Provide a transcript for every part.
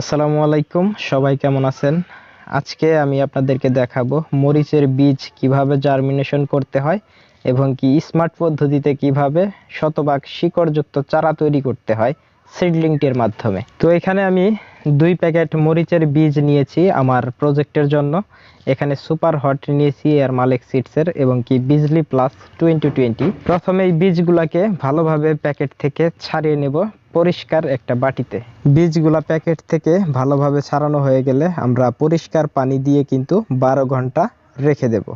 আসসালামু আলাইকুম, সবাই কেমন আছেন? আজকে আমি আপনাদেরকে দেখাবো মরিচের বীজ কীভাবে জার্মিনেশন করতে হয় এবং কি স্মার্ট পদ্ধতিতে কীভাবে শতভাগ শিকড়যুক্ত চারা তৈরি করতে হয় সিডলিংটির মাধ্যমে। তো এখানে আমি দুই প্যাকেট মরিচের বীজ নিয়েছি আমার প্রজেক্টের জন্য। এখানে সুপার হট নিয়েছি এর মালিক সিডসের এবং কি বিজলি প্লাস টোয়েন্টি টোয়েন্টি প্রথমে এই বীজগুলাকে ভালোভাবে প্যাকেট থেকে ছাড়িয়ে নেব। পরিষ্কার একটা বাটিতে। বীজগুলা প্যাকেট থেকে ভালোভাবে ছাড়ানো হয়ে গেলে আমরা পরিষ্কার পানি দিয়ে কিন্তু বারো ঘণ্টা রেখে দেব।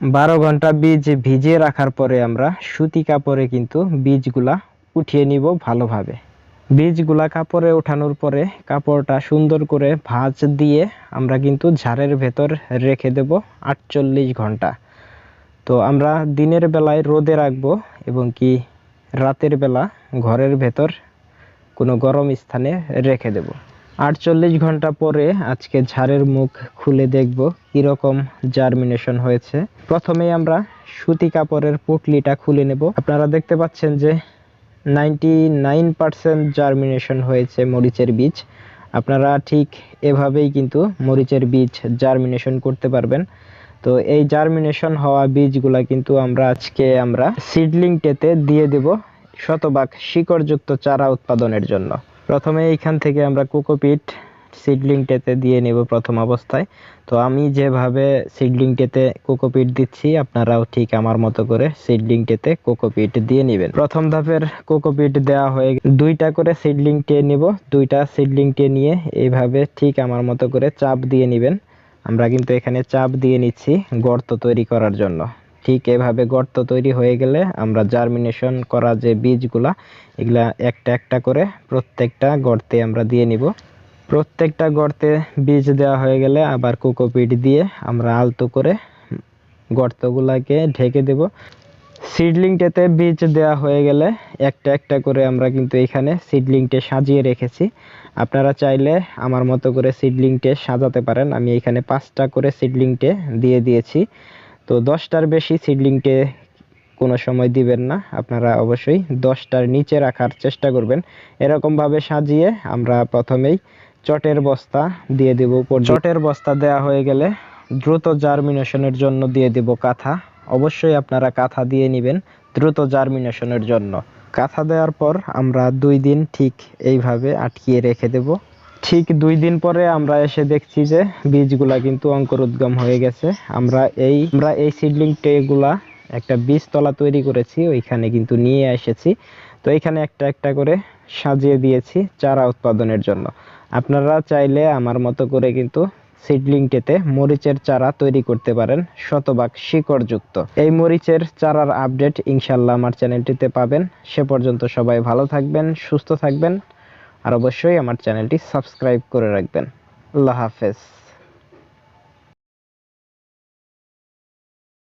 বারো ঘণ্টা বীজ ভিজিয়ে রাখার পরে আমরা সুতি কাপড়ে কিন্তু বীজগুলা উঠিয়ে নিব ভালোভাবে। বীজগুলা কাপড়ে ওঠানোর পরে কাপড়টা সুন্দর করে ভাঁজ দিয়ে আমরা কিন্তু ঝাড়ের ভেতর রেখে দেব আটচল্লিশ ঘণ্টা। তো আমরা দিনের বেলায় রোদে রাখব এবং কি রাতের বেলা ঘরের ভেতর কোনো গরম স্থানে রেখে দেব। আটচল্লিশ ঘণ্টা পরে আজকে ঝাড়ের মুখ খুলে দেখব কীরকম জার্মিনেশন হয়েছে। প্রথমেই আমরা সুতি কাপড়ের পুটলিটা খুলে নেব। আপনারা দেখতে পাচ্ছেন যে নাইনটি নাইন পার্সেন্ট জার্মিনেশন হয়েছে মরিচের বীজ। আপনারা ঠিক এভাবেই কিন্তু মরিচের বীজ জার্মিনেশন করতে পারবেন। তো এই জার্মিনেশন হওয়া বীজগুলা কিন্তু আমরা আজকে আমরা সিডলিং টেতে দিয়ে দেব। শতভাগ শিকড়যুক্ত চারা উৎপাদনের জন্য। প্রথমে এইখান থেকে আমরা কোকোপিট সিডলিং টেতে দিয়ে নেব প্রথম অবস্থায়। তো আমি যেভাবে সিডলিং টেতে কোকোপিট দিচ্ছি, আপনারাও ঠিক আমার মতো করে সিডলিং টেতে কোকোপিট দিয়ে নেবেন। প্রথম ধাপের কোকোপিট দেওয়া হয়ে দুইটা করে সিডলিং টে নিব। দুইটা সিডলিং টে নিয়ে এইভাবে ঠিক আমার মতো করে চাপ দিয়ে নেবেন। আমরা কিন্তু এখানে চাপ দিয়ে নিচ্ছি গর্ত তৈরি করার জন্য। ঠিক এভাবে গর্ত তৈরি হয়ে গেলে আমরা জার্মিনেশন করা যে বীজগুলা, এগুলা একটা একটা করে প্রত্যেকটা গর্তে আমরা দিয়ে নিব। প্রত্যেকটা গর্তে বীজ দেওয়া হয়ে গেলে আবার কোকোপিট দিয়ে আমরা আলতো করে গর্তগুলাকে ঢেকে দেব। সিডলিংটাতে বীজ দেওয়া হয়ে গেলে একটা একটা করে আমরা কিন্তু এখানে সিডলিংটে সাজিয়ে রেখেছি। আপনারা চাইলে আমার মতো করে সিডলিংটে সাজাতে পারেন। আমি এখানে পাঁচটা করে সিডলিংটে দিয়ে দিয়েছি। তো দশটার বেশি সিডলিংটে কোনো সময় দিবেন না। আপনারা অবশ্যই দশটার নিচে রাখার চেষ্টা করবেন। এরকমভাবে সাজিয়ে আমরা প্রথমেই চটের বস্তা দিয়ে দেব চটের বস্তা দেওয়া হয়ে গেলে দ্রুত জার্মিনেশনের জন্য দিয়ে দেব কাঁথা। অবশ্যই আপনারা কাঁথা দিয়ে নেবেন দ্রুত জার্মিনেশনের জন্য। কাঁথা দেওয়ার পর আমরা দুই দিন ঠিক এইভাবে আটকিয়ে রেখে দেব। ঠিক দুই দিন পরে আমরা এসে দেখছি যে বীজগুলা কিন্তু অঙ্কুরোদ্গম হয়ে গেছে। আমরা এই আমরা এই সিডলিং ট্রেগুলা একটা বীজতলা তৈরি করেছি, ওইখানে কিন্তু নিয়ে এসেছি। তো এখানে একটা একটা করে সাজিয়ে দিয়েছি চারা উৎপাদনের জন্য। আপনারা চাইলে আমার মতো করে কিন্তু সিডলিংটিতে মরিচের চারা তৈরি করতে পারেন, শতভাগ শিকড়যুক্ত। এই মরিচের চারার আপডেট ইনশাল্লাহ আমার চ্যানেলটিতে পাবেন। সে পর্যন্ত সবাই ভালো থাকবেন, সুস্থ থাকবেন। আর অবশ্যই আমার চ্যানেলটি সাবস্ক্রাইব করে রাখবেন। আল্লাহ হাফেজ।